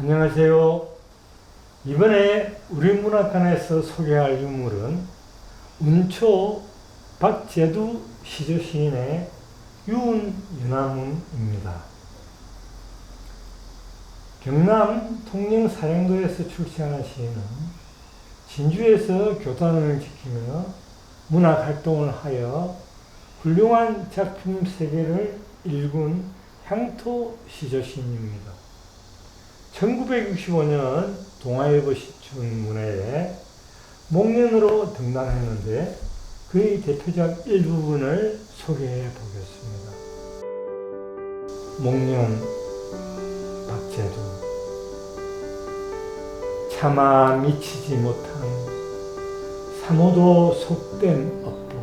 안녕하세요. 이번에 우리 문학관에서 소개할 유물은 운초 박제두 시조 시인의 유은유나문입니다. 경남 통영 사령도에서 출생한 시인은 진주에서 교단을 지키며 문학 활동을 하여 훌륭한 작품 세계를 일군 향토 시조 시인입니다. 1965년 동아일보 시춘문예에 목련으로 등단했는데 그의 대표작 일부분을 소개해 보겠습니다. 목련 박제두. 차마 미치지 못한 사모도 속된 업보.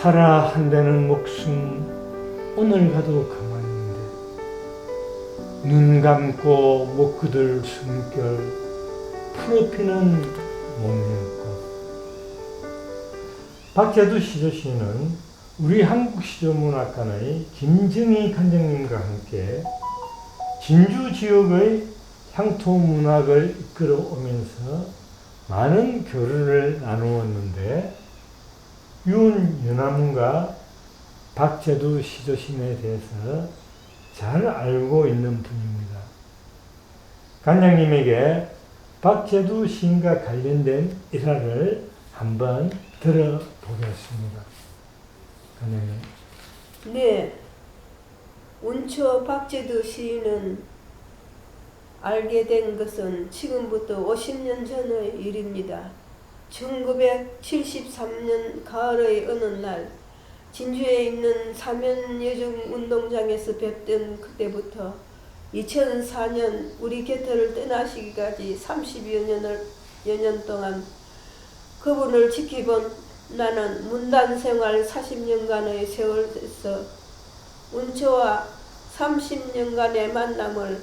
살아 한다는 목숨 오늘 가도 있는데 눈 감고 못 그들 숨결 풀어피는 목련꽃 박재두 시조 시인은 우리 한국 시조문학관의 김정희 관장님과 함께 진주 지역의 향토 문학을 이끌어 오면서 많은 교류를 나누었는데 윤 연암과 박재두 시조신에 대해서 잘 알고 있는 분입니다. 관장님에게 박재두 시인과 관련된 일화를 한번 들어보겠습니다. 관장님. 네. 운초 박제두 시인은 알게 된 것은 지금부터 50년 전의 일입니다. 1973년 가을의 어느 날 진주에 있는 사면여중 운동장에서 뵙던 그때부터 2004년 우리 곁을 떠나시기까지 30여 년을 여년 동안 그분을 지켜본 나는 문단 생활 40년간의 세월에서 운초와 30년간의 만남을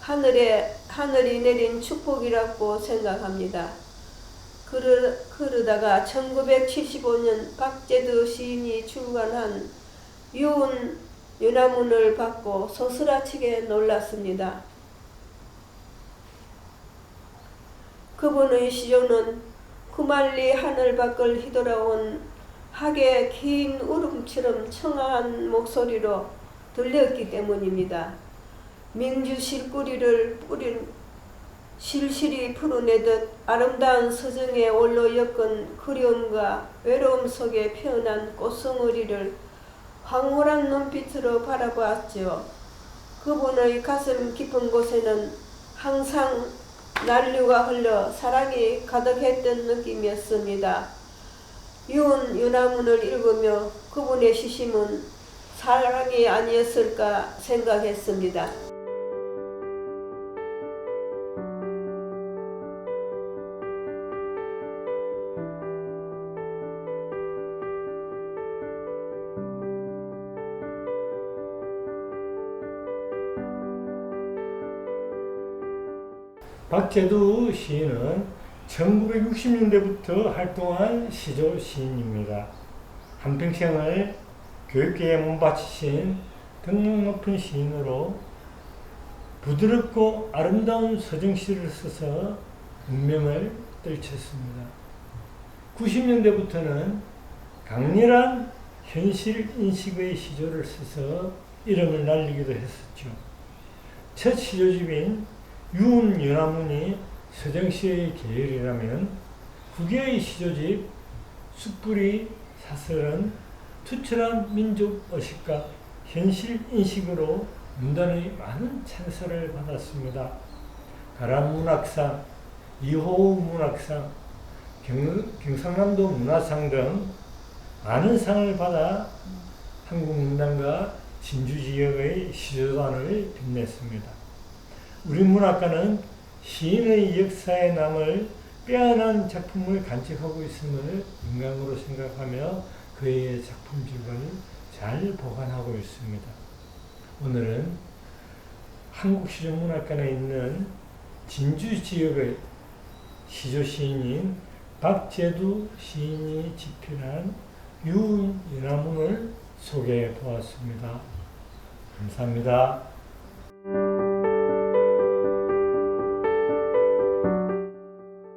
하늘에 하늘이 내린 축복이라고 생각합니다. 그러, 그러다가 1975년 박제두 시인이 출간한 유은 유나문을 받고 소스라치게 놀랐습니다. 그분의 시조는 구말리 하늘 밖을 휘돌아온 학의 긴 울음처럼 청아한 목소리로 들렸기 때문입니다. 민주 실뿌리를 뿌린 실실이 풀어내듯 아름다운 서정에 올로 엮은 그리움과 외로움 속에 피어난 꽃송어리를 황홀한 눈빛으로 바라보았죠. 그분의 가슴 깊은 곳에는 항상 난류가 흘러 사랑이 가득했던 느낌이었습니다. 유은 유나문을 읽으며 그분의 시심은 사랑이 아니었을까 생각했습니다. 박재두 시인은 1960년대부터 활동한 시조 시인입니다. 한평생을 교육계에 몸바치신 등록 높은 시인으로 부드럽고 아름다운 서정시를 써서 운명을 떨쳤습니다. 90년대부터는 강렬한 현실 인식의 시조를 써서 이름을 날리기도 했었죠. 첫 시조집인 유은연화문이 서정시의 계열이라면 후계의 시조집 숯불이 사설은 투철한 민족 의식과 현실 인식으로 문단의 많은 찬사를 받았습니다. 가람 문학상, 이호우 문학상, 경, 경상남도 문화상 등 많은 상을 받아 한국 문단과 진주 지역의 시조단을 빛냈습니다. 우리 문학가는 시인의 역사에 남을 빼어난 작품을 간직하고 있음을 영광으로 생각하며 그의 작품질을 잘 보관하고 있습니다. 오늘은 한국 시조 문학관에 있는 진주 지역의 시조 시인인 박재두 시인이 집필한 유은연화문을 소개해 보았습니다. 감사합니다.